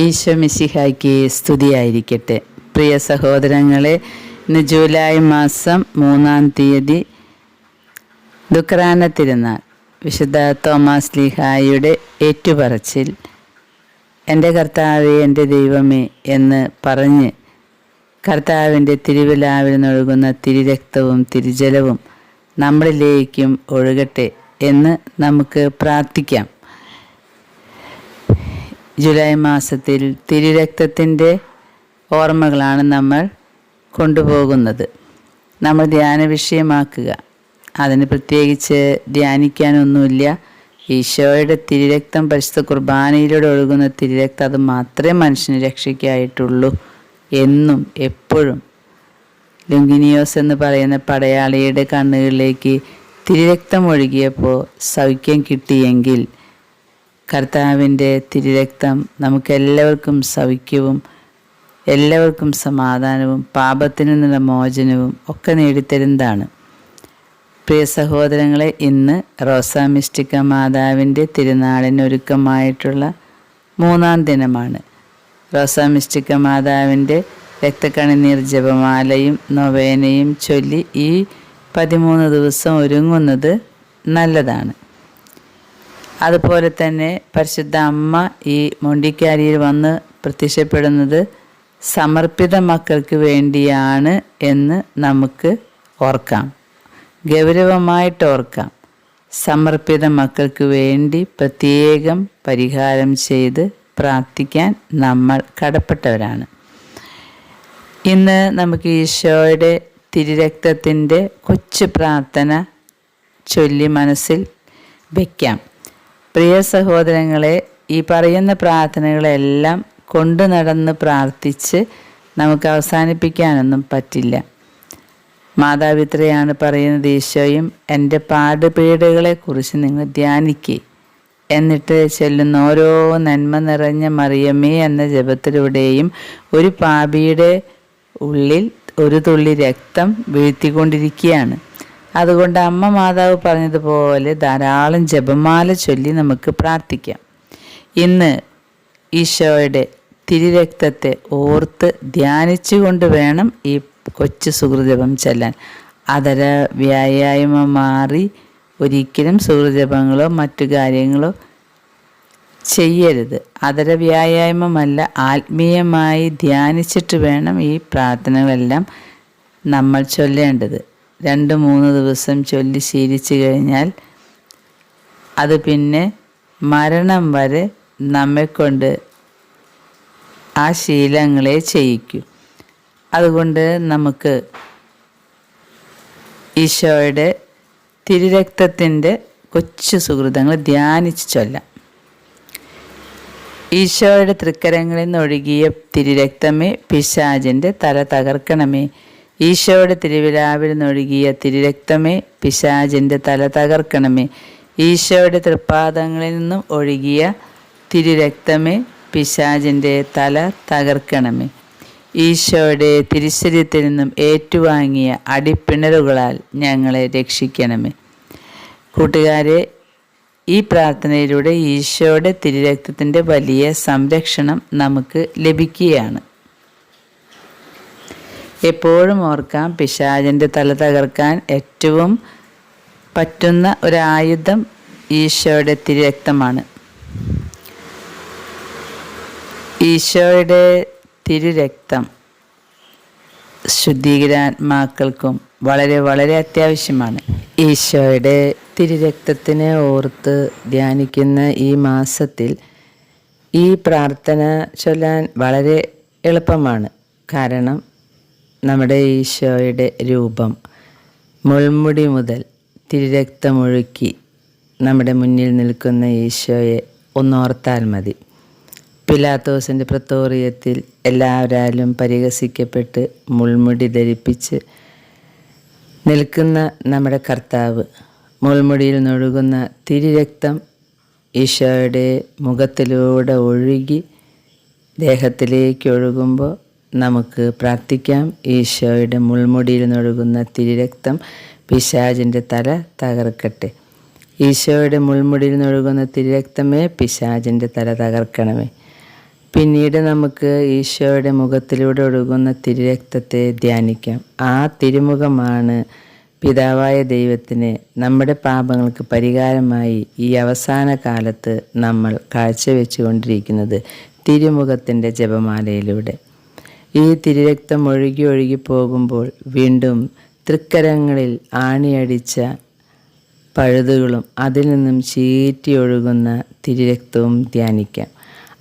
ഈശോ മിശിഹായ്ക്ക് സ്തുതിയായിരിക്കട്ടെ. പ്രിയ സഹോദരങ്ങളെ ഇന്ന് ജൂലൈ മാസം മൂന്നാം തീയതി ദുക്രാന തിരുനാൾ. വിശുദ്ധ തോമാസ് ലിഹായുടെ ഏറ്റുപറച്ചിൽ എന്റെ കർത്താവേ എന്റെ ദൈവമേ എന്ന് പറഞ്ഞ് കർത്താവിന്റെ തിരുവിലാവിൽ നിന്നൊഴുകുന്ന തിരുരക്തവും തിരുജലവും നമ്മളിലേക്കും ഒഴുകട്ടെ എന്ന് നമുക്ക് പ്രാർത്ഥിക്കാം. ജൂലൈ മാസത്തിൽ തിരുരക്തത്തിന്റെ ഓർമ്മകളാണ് നമ്മൾ കൊണ്ടുപോകുന്നത്. നമ്മൾ ധ്യാന വിഷയമാക്കുക. അതിന് പ്രത്യേകിച്ച് ധ്യാനിക്കാനൊന്നുമില്ല. ഈശോയുടെ തിരുരക്തം പരിശുദ്ധ കുർബാനയിലൂടെ ഒഴുകുന്ന തിരുരക്തം അത് മാത്രമേ മനുഷ്യന് രക്ഷയ്ക്കായിട്ടുള്ളൂ എന്നും എപ്പോഴും. ലുങ്കിനിയോസ് എന്ന് പറയുന്ന പടയാളിയുടെ കണ്ണുകളിലേക്ക് തിരുരക്തം ഒഴുകിയപ്പോൾ സൗഖ്യം കിട്ടിയെങ്കിൽ കർത്താവിന്റെ തിരുരക്തം നമുക്കെല്ലാവർക്കും സൗഖ്യവും എല്ലാവർക്കും സമാധാനവും പാപത്തിൽ നിന്നുള്ള മോചനവും ഒക്കെ നേടിത്തരുന്നതാണ്. പ്രിയ സഹോദരങ്ങളെ ഇന്ന് റോസാ മിസ്റ്റിക്ക മാതാവിന്റെ തിരുനാളിന് ഒരുക്കമായിട്ടുള്ള മൂന്നാം ദിനമാണ്. റോസാ മിസ്റ്റിക്ക മാതാവിന്റെ രക്തക്കണിനീർ ജപമാലയും നൊവേനയും ചൊല്ലി ഈ പതിമൂന്ന് ദിവസം ഒരുങ്ങുന്നത് നല്ലതാണ്. അതുപോലെ തന്നെ പരിശുദ്ധ അമ്മ ഈ മൊണ്ടിക്കാരിയിൽ വന്ന് പ്രത്യക്ഷപ്പെടുന്നത് സമർപ്പിത മക്കൾക്ക് വേണ്ടിയാണ് എന്ന് നമുക്ക് ഓർക്കാം. ഗൗരവമായിട്ട് ഓർക്കാം. സമർപ്പിത മക്കൾക്ക് വേണ്ടി പ്രത്യേകം പരിഹാരം ചെയ്ത് പ്രാർത്ഥിക്കാൻ നമ്മൾ കടപ്പെട്ടവരാണ്. ഇന്ന് നമുക്ക് ഈശോയുടെ തിരുരക്തത്തിന്റെ കൊച്ചു പ്രാർത്ഥന ചൊല്ലി മനസ്സിൽ വയ്ക്കാം പ്രിയ സഹോദരങ്ങളെ ഈ പറയുന്ന പ്രാർത്ഥനകളെല്ലാം കൊണ്ടു നടന്ന് പ്രാർത്ഥിച്ച് നമുക്ക് അവസാനിപ്പിക്കാനൊന്നും പറ്റില്ല. മാതാപിത്രയാണ് പറയുന്നത് ഈശോയും എന്റെ പാടുപീടുകളെക്കുറിച്ച് നിങ്ങൾ ധ്യാനിക്കുക എന്നിട്ട് ചെല്ലുന്ന ഓരോ നന്മ നിറഞ്ഞ മറിയമേ എന്ന ജപത്തിലൂടെയും ഒരു പാപിയുടെ ഉള്ളിൽ ഒരു തുള്ളി രക്തം വീഴ്ത്തിക്കൊണ്ടിരിക്കുകയാണ്. അതുകൊണ്ട് അമ്മ മാതാവ് പറഞ്ഞതുപോലെ ധാരാളം ജപമാല ചൊല്ലി നമുക്ക് പ്രാർത്ഥിക്കാം. ഇന്ന് ഈശോയുടെ തിരുരക്തത്തെ ഓർത്ത് ധ്യാനിച്ചുകൊണ്ട് വേണം ഈ കൊച്ചു സുഹൃജപം ചെല്ലാൻ. അതര വ്യായാമം മാറി ഒരിക്കലും സുഹൃജപങ്ങളോ മറ്റു കാര്യങ്ങളോ ചെയ്യരുത്. അതര വ്യായാമമല്ല ആത്മീയമായി ധ്യാനിച്ചിട്ട് വേണം ഈ പ്രാർത്ഥനകളെല്ലാം നമ്മൾ ചൊല്ലേണ്ടത്. രണ്ട് മൂന്ന് ദിവസം ചൊല്ലി ശീലിച്ചു കഴിഞ്ഞാൽ അത് പിന്നെ മരണം വരെ നമ്മെക്കൊണ്ട് ആ ശീലങ്ങളെ ചെയ്യിക്കും. അതുകൊണ്ട് നമുക്ക് ഈശോയുടെ തിരുരക്തത്തിന്റെ കൊച്ചു സുഹൃതങ്ങൾ ധ്യാനിച്ച് ചൊല്ലാം. ഈശോയുടെ തൃക്കരങ്ങളിൽ നിന്ന് ഒഴുകിയ തിരുരക്തമേ പിശാചിന്റെ തല തകർക്കണമേ. ഈശോയുടെ തിരുവിലാവിൽ നൊഴുകിയ തിരുരക്തമേ പിശാചിന്റെ തല തകർക്കണമേ. ഈശോയുടെ തൃപ്പാദങ്ങളിൽ നിന്നും ഒഴുകിയ തിരുരക്തമേ പിശാചിന്റെ തല തകർക്കണമേ. ഈശോയുടെ തിരുശരീരത്തിൽ നിന്നും ഏറ്റുവാങ്ങിയ അടിപ്പിണറുകളാൽ ഞങ്ങളെ രക്ഷിക്കണമേ. കൂട്ടുകാരെ ഈ പ്രാർത്ഥനയിലൂടെ ഈശോയുടെ തിരുരക്തത്തിന്റെ വലിയ സംരക്ഷണം നമുക്ക് ലഭിക്കുകയാണ്. എപ്പോഴും ഓർക്കാം പിശാചിന്റെ തല തകർക്കാൻ ഏറ്റവും പറ്റുന്ന ഒരായുധം ഈശോയുടെ തിരുരക്തമാണ്. ഈശോയുടെ തിരുരക്തം ശുദ്ധീകരാത്മാക്കൾക്കും വളരെ വളരെ അത്യാവശ്യമാണ്. ഈശോയുടെ തിരുരക്തത്തിനെ ഓർത്ത് ധ്യാനിക്കുന്ന ഈ മാസത്തിൽ ഈ പ്രാർത്ഥന ചൊല്ലാൻ വളരെ എളുപ്പമാണ്. കാരണം നമ്മുടെ ഈശോയുടെ രൂപം. മുൾമുടി മുതൽ തിരുരക്തമൊഴുക്കി നമ്മുടെ മുന്നിൽ നിൽക്കുന്ന ഈശോയെ ഒന്നോർത്താൽ മതി. പിലാത്തോസിന്റെ പ്രത്തോറിയത്തിൽ എല്ലാവരാലും പരിഹസിക്കപ്പെട്ട് മുൾമുടി ധരിപ്പിച്ച് നിൽക്കുന്ന നമ്മുടെ കർത്താവ് മുൾമുടിയിൽ നിന്നൊഴുകുന്ന തിരിരക്തം ഈശോയുടെ മുഖത്തിലൂടെ ഒഴുകി ദേഹത്തിലേക്ക് ഒഴുകുമ്പോൾ നമുക്ക് പ്രാർത്ഥിക്കാം. ഈശോയുടെ മുൾമുടിയിൽ നിന്നൊഴുകുന്ന തിരിരക്തം പിശാചിന്റെ തല തകർക്കട്ടെ. ഈശോയുടെ മുൾമുടിയിൽ നിന്നൊഴുകുന്ന തിരിരക്തമേ പിശാചിന്റെ തല തകർക്കണമേ. പിന്നീട് നമുക്ക് ഈശോയുടെ മുഖത്തിലൂടെ ഒഴുകുന്ന തിരുരക്തത്തെ ധ്യാനിക്കാം. ആ തിരുമുഖമാണ് പിതാവായ ദൈവത്തിന് നമ്മുടെ പാപങ്ങൾക്ക് പരിഹാരമായി ഈ അവസാന കാലത്ത് നമ്മൾ കാഴ്ചവെച്ചുകൊണ്ടിരിക്കുന്നത് തിരുമുഖത്തിന്റെ ജപമാലയിലൂടെ. ഈ തിരുരക്തം ഒഴുകി ഒഴുകി പോകുമ്പോൾ വീണ്ടും തൃക്കരങ്ങളിൽ ആണിയടിച്ച പഴുതുകളും അതിൽ നിന്നും ചീറ്റി ഒഴുകുന്ന തിരുരക്തവും ധ്യാനിക്കാം.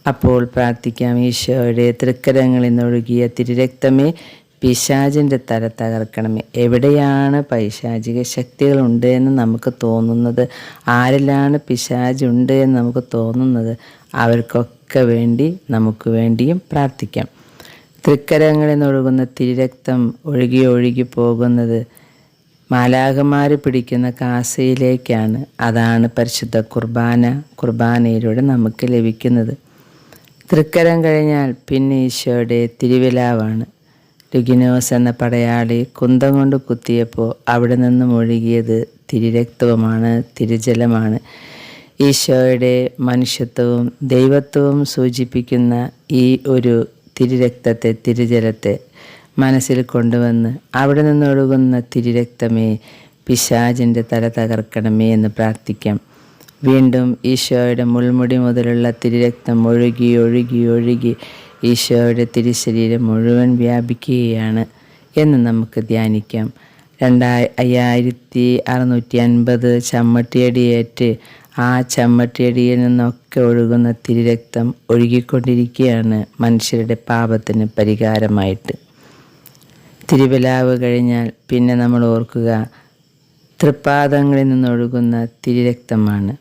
അപ്പോൾ പ്രാർത്ഥിക്കാം ഈശോയുടെ തൃക്കരങ്ങളിൽ നിന്നൊഴുകിയ തിരുരക്തമേ പിശാചിന്റെ തല തകർക്കണമേ. എവിടെയാണ് പൈശാചിക ശക്തികളുണ്ട് എന്ന് നമുക്ക് തോന്നുന്നത്? ആരിലാണ് പിശാചുണ്ട് എന്ന് നമുക്ക് തോന്നുന്നത്? അവർക്കൊക്കെ വേണ്ടി നമുക്ക് വേണ്ടിയും പ്രാർത്ഥിക്കാം. തൃക്കരങ്ങളിൽ നിന്നൊഴുകുന്ന തിരുരക്തം ഒഴുകി ഒഴുകി പോകുന്നത് മാലാകമാർ പിടിക്കുന്ന കാസയിലേക്കാണ്. അതാണ് പരിശുദ്ധ കുർബാന കുർബാനയിലൂടെ നമുക്ക് ലഭിക്കുന്നത്. തൃക്കരം കഴിഞ്ഞാൽ പിന്നെ ഈശോയുടെ തിരുവിലാവാണ്. ലുഗിനോസ് എന്ന പടയാളി കുന്തം കൊണ്ട് കുത്തിയപ്പോൾ അവിടെ നിന്നും ഒഴുകിയത് തിരിരക്തവുമാണ് തിരുജലമാണ്. ഈശോയുടെ മനുഷ്യത്വവും ദൈവത്വവും സൂചിപ്പിക്കുന്ന ഈ ഒരു തിരുരക്തത്തെ തിരുജലത്തെ മനസ്സിൽ കൊണ്ടുവന്ന് അവിടെ നിന്നൊഴുകുന്ന തിരുരക്തമേ പിശാചിന്റെ തല തകർക്കണമേ എന്ന് പ്രാർത്ഥിക്കാം. വീണ്ടും ഈശോയുടെ മുൾമുടി മുതലുള്ള തിരുരക്തം ഒഴുകി ഒഴുകി ഒഴുകി ഈശോയുടെ തിരുശരീരം മുഴുവൻ വ്യാപിക്കുകയാണ് എന്ന് നമുക്ക് ധ്യാനിക്കാം. രണ്ടായി അയ്യായിരത്തി അറുന്നൂറ്റി അൻപത് ചമ്മട്ടിയടിയേറ്റ് ആ ചമ്മട്ടിയടിയിൽ നിന്നൊക്കെ ഒഴുകുന്ന തിരിരക്തം ഒഴുകിക്കൊണ്ടിരിക്കുകയാണ് മനുഷ്യരുടെ പാപത്തിന് പരിഹാരമായിട്ട്. തിരുവിലാവ് കഴിഞ്ഞാൽ പിന്നെ നമ്മൾ ഓർക്കുക തൃപ്പാദങ്ങളിൽ നിന്നൊഴുകുന്ന തിരിരക്തമാണ്.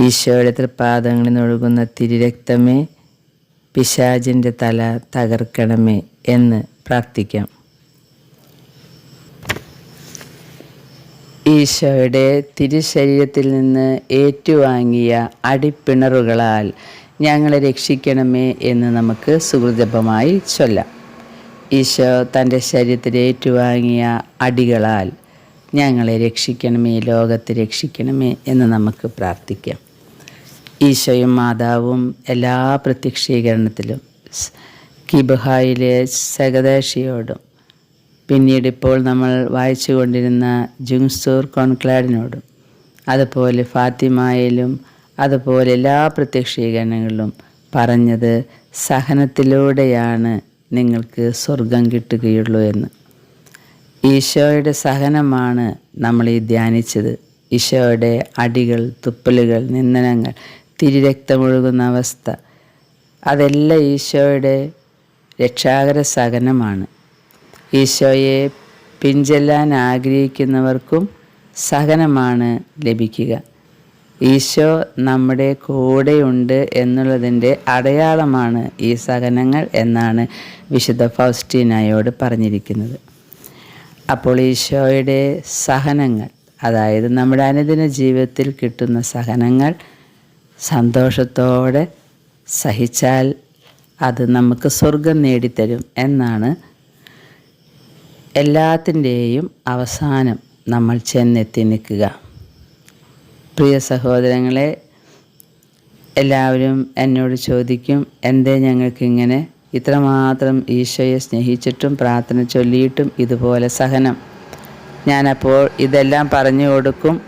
ഈശോയുടെ തൃപ്പാദങ്ങളിൽ നിന്നൊഴുകുന്ന തിരിരക്തമേ പിശാചിന്റെ തല തകർക്കണമേ എന്ന് പ്രാർത്ഥിക്കാം. ഈശോയുടെ തിരുശരീരത്തിൽ നിന്ന് ഏറ്റുവാങ്ങിയ അടിപ്പിണറുകളാൽ ഞങ്ങളെ രക്ഷിക്കണമേ എന്ന് നമുക്ക് സുഹൃജപമായി ചൊല്ലാം. ഈശോ തന്റെ ശരീരത്തിൽ ഏറ്റുവാങ്ങിയ അടികളാൽ ഞങ്ങളെ രക്ഷിക്കണമേ ലോകത്തെ രക്ഷിക്കണമേ എന്ന് നമുക്ക് പ്രാർത്ഥിക്കാം. ഈശോയും മാതാവും എല്ലാ പ്രത്യക്ഷീകരണത്തിലും കിബഹായിലെ സഗദേശിയോടും പിന്നീട് ഇപ്പോൾ നമ്മൾ വായിച്ചു കൊണ്ടിരുന്ന ജുങ്സൂർ കോൺക്ലാഡിനോടും അതുപോലെ ഫാത്തിമായിലും അതുപോലെ എല്ലാ പ്രത്യക്ഷീകരണങ്ങളിലും പറഞ്ഞത് സഹനത്തിലൂടെയാണ് നിങ്ങൾക്ക് സ്വർഗം കിട്ടുകയുള്ളൂ എന്ന്. ഈശോയുടെ സഹനമാണ് നമ്മൾ ഈ ധ്യാനിച്ചത്. ഈശോയുടെ അടികൾ തുപ്പലുകൾ നിന്ദനങ്ങൾ തിരിരക്തമൊഴുകുന്ന അവസ്ഥ അതെല്ലാം ഈശോയുടെ രക്ഷാകര സഹനമാണ്. ഈശോയെ പിഞ്ചെല്ലാൻ ആഗ്രഹിക്കുന്നവർക്കും സഹനമാണ് ലഭിക്കുക. ഈശോ നമ്മുടെ കൂടെയുണ്ട് എന്നുള്ളതിന്റെ അടയാളമാണ് ഈ സഹനങ്ങൾ എന്നാണ് വിശുദ്ധ ഫൗസ്റ്റീനായോട് പറഞ്ഞിരിക്കുന്നത്. അപ്പോൾ ഈശോയുടെ സഹനങ്ങൾ അതായത് നമ്മുടെ അനുദിന ജീവിതത്തിൽ കിട്ടുന്ന സഹനങ്ങൾ സന്തോഷത്തോടെ സഹിച്ചാൽ അത് നമുക്ക് സ്വർഗം നേടിത്തരും എന്നാണ് എല്ലാത്തിന്റെയും അവസാനം നമ്മൾ ചെന്നെത്തി നിൽക്കുക. പ്രിയ സഹോദരങ്ങളെ എല്ലാവരും എന്നോട് ചോദിക്കും എന്തേ ഞങ്ങൾക്കിങ്ങനെ ഇത്രമാത്രം ഈശോയെ സ്നേഹിച്ചിട്ടും പ്രാർത്ഥന ചൊല്ലിയിട്ടും ഇതുപോലെ സഹനം? ഞാനപ്പോൾ ഇതെല്ലാം പറഞ്ഞു കൊടുക്കും.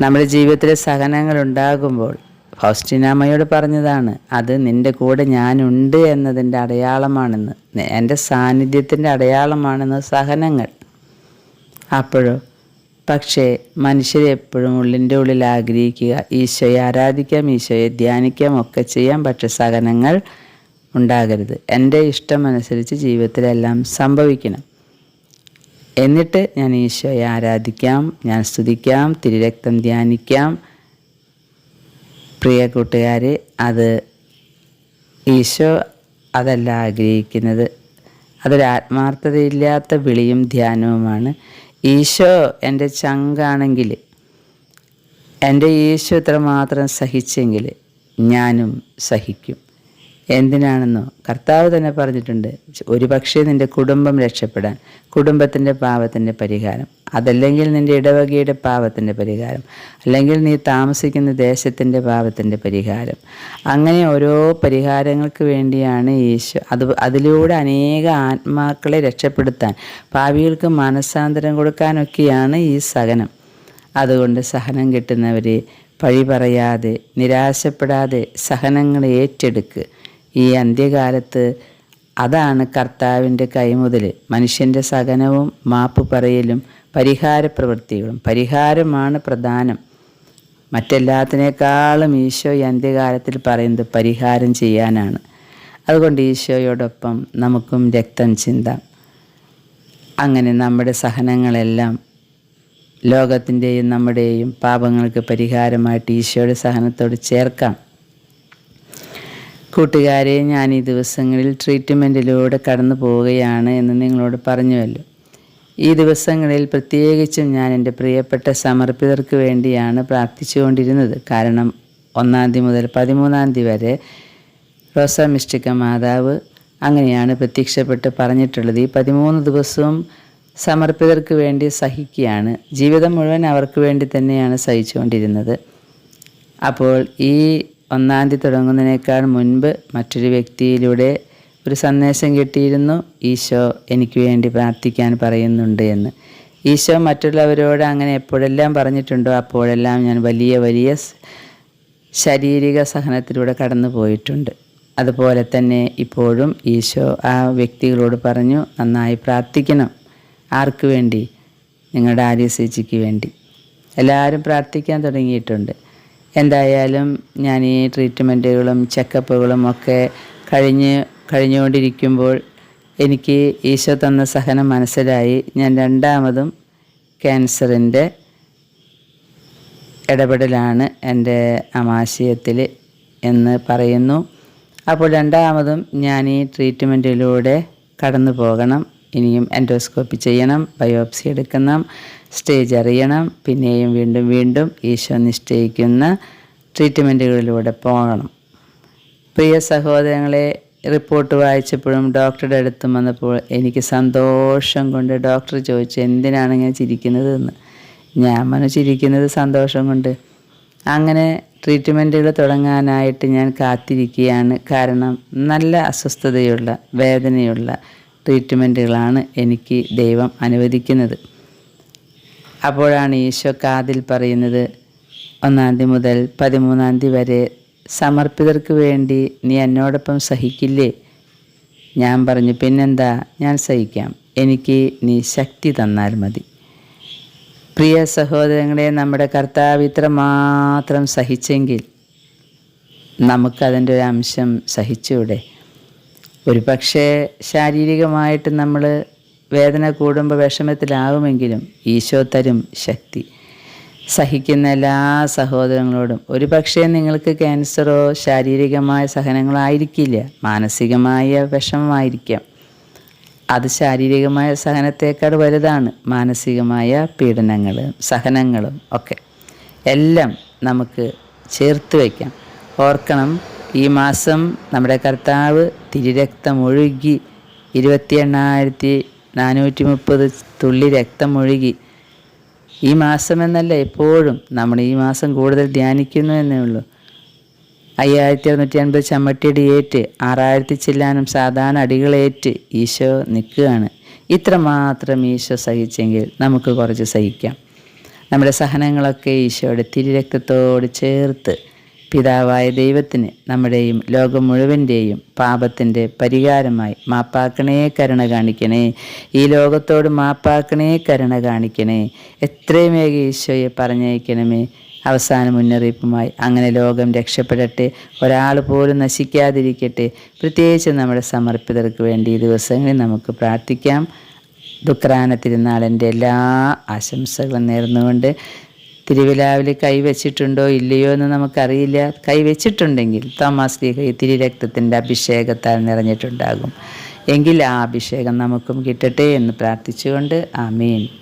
നമ്മുടെ ജീവിതത്തിലെ സഹനങ്ങൾ ഉണ്ടാകുമ്പോൾ ഫൗസ്റ്റിനാമ്മയോട് പറഞ്ഞതാണ് അത് നിന്റെ കൂടെ ഞാനുണ്ട് എന്നതിന്റെ അടയാളമാണെന്ന്. എന്റെ സാന്നിധ്യത്തിന്റെ അടയാളമാണെന്ന് സഹനങ്ങൾ. അപ്പോഴോ പക്ഷേ മനുഷ്യരെപ്പോഴും ഉള്ളിന്റെ ഉള്ളിൽ ആഗ്രഹിക്കുക ഈശോയെ ആരാധിക്കാം ഈശോയെ ധ്യാനിക്കാം ഒക്കെ ചെയ്യാം. പക്ഷെ സഹനങ്ങൾ ഉണ്ടാകരുത്. എന്റെ ഇഷ്ടമനുസരിച്ച് ജീവിതത്തിലെല്ലാം സംഭവിക്കണം. എന്നിട്ട് ഞാൻ ഈശോയെ ആരാധിക്കാം ഞാൻ സ്തുതിക്കാം തിരുരക്തം ധ്യാനിക്കാം. പ്രിയ കൂട്ടുകാരെ അത് ഈശോ അതല്ല ആഗ്രഹിക്കുന്നത്. അതൊരാത്മാർത്ഥതയില്ലാത്ത വിളിയും ധ്യാനവുമാണ്. ഈശോ എന്റെ ചങ്കാണെങ്കിൽ എന്റെ ഈശോ ഇത്രമാത്രം സഹിച്ചെങ്കിൽ ഞാനും സഹിക്കും. എന്തിനാണെന്നോ? കർത്താവ് തന്നെ പറഞ്ഞിട്ടുണ്ട് ഒരു പക്ഷേ നിന്റെ കുടുംബം രക്ഷപ്പെടാൻ കുടുംബത്തിന്റെ പാപത്തിന്റെ പരിഹാരം അതല്ലെങ്കിൽ നിന്റെ ഇടവകയുടെ പാപത്തിന്റെ പരിഹാരം അല്ലെങ്കിൽ നീ താമസിക്കുന്ന ദേശത്തിന്റെ പാപത്തിന്റെ പരിഹാരം. അങ്ങനെ ഓരോ പരിഹാരങ്ങൾക്ക് വേണ്ടിയാണ് ഈശോ അത് അതിലൂടെ അനേക ആത്മാക്കളെ രക്ഷപ്പെടുത്താൻ പാവികൾക്ക് മനസ്സാന്തരം കൊടുക്കാനൊക്കെയാണ് ഈ സഹനം. അതുകൊണ്ട് സഹനം കിട്ടുന്നവരെ പഴി പറയാതെ നിരാശപ്പെടാതെ സഹനങ്ങളെ ഏറ്റെടുക്ക്. ഈ അന്ത്യകാലത്ത് അതാണ് കർത്താവിന്റെ കൈമുതൽ മനുഷ്യന്റെ സഹനവും മാപ്പ് പറയലും പരിഹാര പ്രവൃത്തികളും. പരിഹാരമാണ് പ്രധാനം. മറ്റെല്ലാത്തിനേക്കാളും ഈശോ ഈ അന്ത്യകാലത്തിൽ പറയുന്നത് പരിഹാരം ചെയ്യാനാണ്. അതുകൊണ്ട് ഈശോയോടൊപ്പം നമുക്കും രക്തം ചിന്ത. അങ്ങനെ നമ്മുടെ സഹനങ്ങളെല്ലാം ലോകത്തിന്റെയും നമ്മുടെയും പാപങ്ങൾക്ക് പരിഹാരമായിട്ട് ഈശോയുടെ സഹനത്തോട് ചേർക്കാം. കൂട്ടുകാരെ ഞാൻ ഈ ദിവസങ്ങളിൽ ട്രീറ്റ്മെന്റിലൂടെ കടന്നു പോവുകയാണ് എന്ന് നിങ്ങളോട് പറഞ്ഞുവല്ലോ. ഈ ദിവസങ്ങളിൽ പ്രത്യേകിച്ചും ഞാൻ എന്റെ പ്രിയപ്പെട്ട സമർപ്പിതർക്ക് വേണ്ടിയാണ് പ്രാർത്ഥിച്ചുകൊണ്ടിരുന്നത്. കാരണം ഒന്നാം തീയതി മുതൽ പതിമൂന്നാം തീയതി വരെ റോസ മിസ്റ്റിക്ക മാതാവ് അങ്ങനെയാണ് പ്രത്യക്ഷപ്പെട്ട് പറഞ്ഞിട്ടുള്ളത്. ഈ പതിമൂന്ന് ദിവസവും സമർപ്പിതർക്ക് വേണ്ടി സഹിക്കുകയാണ്. ജീവിതം മുഴുവൻ അവർക്ക് വേണ്ടി തന്നെയാണ് സഹിച്ചുകൊണ്ടിരുന്നത്. അപ്പോൾ ഈ ഒന്നാം തീയതി തുടങ്ങുന്നതിനേക്കാൾ മുൻപ് മറ്റൊരു വ്യക്തിയിലൂടെ ഒരു സന്ദേശം കിട്ടിയിരുന്നു ഈശോ എനിക്ക് വേണ്ടി പ്രാർത്ഥിക്കാൻ പറയുന്നുണ്ട് എന്ന്. ഈശോ മറ്റുള്ളവരോട് അങ്ങനെ എപ്പോഴെല്ലാം പറഞ്ഞിട്ടുണ്ടോ അപ്പോഴെല്ലാം ഞാൻ വലിയ വലിയ ശാരീരിക സഹനത്തിലൂടെ കടന്നു പോയിട്ടുണ്ട്. അതുപോലെ തന്നെ ഇപ്പോഴും ഈശോ ആ വ്യക്തികളോട് പറഞ്ഞു നന്നായി പ്രാർത്ഥിക്കണം. ആർക്ക് വേണ്ടി? നിങ്ങളുടെ ആര്യ ചേച്ചിക്ക് വേണ്ടി. എല്ലാവരും പ്രാർത്ഥിക്കാൻ തുടങ്ങിയിട്ടുണ്ട്. എന്തായാലും ഞാൻ ഈ ട്രീറ്റ്മെന്റുകളും ചെക്കപ്പുകളും ഒക്കെ കഴിഞ്ഞ് കഴിഞ്ഞുകൊണ്ടിരിക്കുമ്പോൾ എനിക്ക് ഈശോ തന്ന സഹനം മനസ്സിലായി. ഞാൻ രണ്ടാമതും ക്യാൻസറിന്റെ ഇടപെടലാണ് എന്റെ അമാശയത്തിൽ എന്ന് പറയുന്നു. അപ്പോൾ രണ്ടാമതും ഞാൻ ഈ ട്രീറ്റ്മെന്റിലൂടെ കടന്നു പോകണം ഇനിയും എൻഡോസ്കോപ്പി ചെയ്യണം ബയോപ്സി എടുക്കണം സ്റ്റേജ് അറിയണം പിന്നെയും വീണ്ടും വീണ്ടും ഈശോ നിശ്ചയിക്കുന്ന ട്രീറ്റ്മെന്റുകളിലൂടെ പോകണം. പ്രിയ സഹോദരങ്ങളെ റിപ്പോർട്ട് വായിച്ചപ്പോഴും ഡോക്ടറുടെ അടുത്തും വന്നപ്പോൾ എനിക്ക് സന്തോഷം കൊണ്ട് ഡോക്ടർ ചോദിച്ചു എന്തിനാണ് ഇങ്ങനെ ചിരിക്കുന്നത് എന്ന് ഞാൻ മനു ചിരിക്കുന്നത് സന്തോഷം കൊണ്ട്. അങ്ങനെ ട്രീറ്റ്മെന്റുകൾ തുടങ്ങാനായിട്ട് ഞാൻ കാത്തിരിക്കുകയാണ്. കാരണം നല്ല അസ്വസ്ഥതയുള്ള വേദനയുള്ള ട്രീറ്റ്മെന്റുകളാണ് എനിക്ക് ദൈവം അനുവദിക്കുന്നത്. അപ്പോഴാണ് ഈശോ കാതിൽ പറയുന്നത് ഒന്നാം തീയതി മുതൽ പതിമൂന്നാം തീയതി വരെ സമർപ്പിതർക്ക് വേണ്ടി നീ എന്നോടൊപ്പം സഹിക്കില്ലേ? ഞാൻ പറഞ്ഞു പിന്നെന്താ? ഞാൻ സഹിക്കാം. എനിക്ക് നീ ശക്തി തന്നാൽ മതി. പ്രിയ സഹോദരങ്ങളെ നമ്മുടെ കർത്താവ് ഇത്ര മാത്രം സഹിച്ചെങ്കിൽ നമുക്കതിന്റെ ഒരു അംശം സഹിച്ചൂടെ ഒരു പക്ഷേ ശാരീരികമായിട്ട് നമ്മൾ വേദന കൂടുമ്പോൾ വിഷമത്തിലാവുമെങ്കിലും ഈശോ തരും ശക്തി. സഹിക്കുന്ന എല്ലാ സഹോദരങ്ങളോടും. ഒരു പക്ഷേ നിങ്ങൾക്ക് ക്യാൻസറോ ശാരീരികമായ സഹനങ്ങളോ ആയിരിക്കില്ല. മാനസികമായ വിഷമമായിരിക്കാം. അത് ശാരീരികമായ സഹനത്തേക്കാൾ വലുതാണ്. മാനസികമായ പീഡനങ്ങളും സഹനങ്ങളും ഒക്കെ. എല്ലാം നമുക്ക് ചേർത്ത് വയ്ക്കാം. ഓർക്കണം ഈ മാസം നമ്മുടെ കർത്താവ് തിരുരക്തം ഒഴുകി ഇരുപത്തി എണ്ണായിരത്തി നാനൂറ്റി മുപ്പത് തുള്ളി രക്തം ഒഴുകി ഈ മാസമെന്നല്ല എപ്പോഴും നമ്മൾ ഈ മാസം കൂടുതൽ ധ്യാനിക്കുന്നു എന്നേ ഉള്ളൂ. അയ്യായിരത്തി അറുന്നൂറ്റി അൻപത് ചമ്മട്ടിയടി ഏറ്റ് ആറായിരത്തി ചില്ലാനും സാധാരണ അടികളേറ്റ് ഈശോ നിൽക്കുകയാണ്. ഇത്രമാത്രം ഈശോ സഹിച്ചെങ്കിൽ നമുക്ക് കുറച്ച് സഹിക്കാം. നമ്മുടെ സഹനങ്ങളൊക്കെ ഈശോയുടെ തിരുരക്തത്തോട് ചേർത്ത് പിതാവായ ദൈവത്തിന് നമ്മുടെയും ലോകം മുഴുവന്റെയും പാപത്തിന്റെ പരിഹാരമായി മാപ്പാക്കണേ കരുണ കാണിക്കണേ. ഈ ലോകത്തോട് മാപ്പാക്കണേ കരുണ കാണിക്കണേ. എത്രയും വേഗം ഈശോയെ പറഞ്ഞയക്കണമേ. അവസാന മുന്നറിയിപ്പുമായി അങ്ങനെ ലോകം രക്ഷപ്പെടട്ടെ. ഒരാൾ പോലും നശിക്കാതിരിക്കട്ടെ. പ്രത്യേകിച്ച് നമ്മുടെ സമർപ്പിതർക്ക് വേണ്ടി ഈ ദിവസങ്ങളിൽ നമുക്ക് പ്രാർത്ഥിക്കാം. ദുഃഖാന തിരുനാളിന്റെ എല്ലാ ആശംസകളും നേർന്നുകൊണ്ട് തിരുവിലാവിൽ കൈവച്ചിട്ടുണ്ടോ ഇല്ലയോ എന്ന് നമുക്കറിയില്ല. കൈവച്ചിട്ടുണ്ടെങ്കിൽ തോമാസ് ലീഹ ഈ തിരുരക്തത്തിന്റെ അഭിഷേകത്താൽ നിറഞ്ഞിട്ടുണ്ടാകും. എങ്കിൽ ആ അഭിഷേകം നമുക്കും കിട്ടട്ടെ എന്ന് പ്രാർത്ഥിച്ചുകൊണ്ട് ആമീൻ.